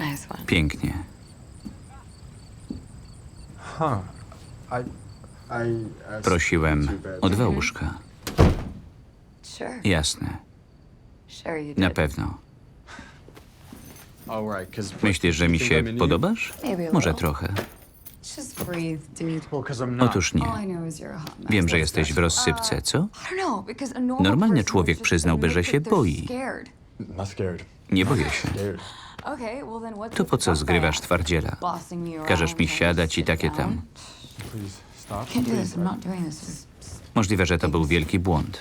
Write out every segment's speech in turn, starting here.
Nice one. Pięknie. Huh. I. I. asked Prosiłem o dwa łóżka. Sure. Jasne, Sure you did. na pewno. Right, 'cause- Myślisz, że mi think się podobasz? Maybe a Może little. trochę. Just breathe, dude. Well, 'cause I'm not. Otóż All nie. I know is you're a hot mess. Wiem, że jesteś w rozsypce, co? I don't know, because a normal Normalny person człowiek would just przyznałby, że admit się that they're boi. scared. Not scared. Nie boję się. Scared. To po co zgrywasz twardziela? Każesz mi siadać i takie tam. Możliwe, że to był wielki błąd.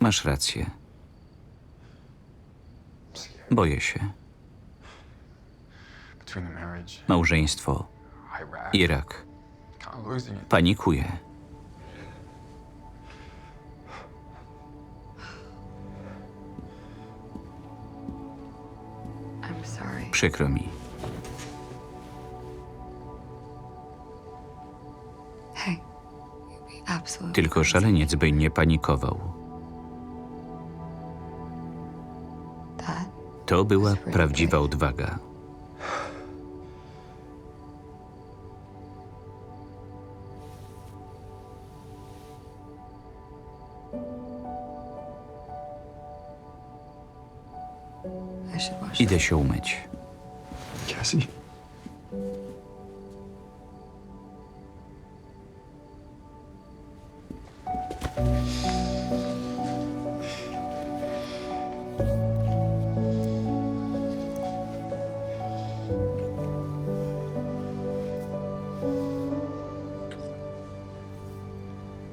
Masz rację. Boję się. Małżeństwo, Irak. Panikuję. Przykro mi. Tylko szaleniec by nie panikował. To była prawdziwa odwaga. Idę się umyć. Cassie.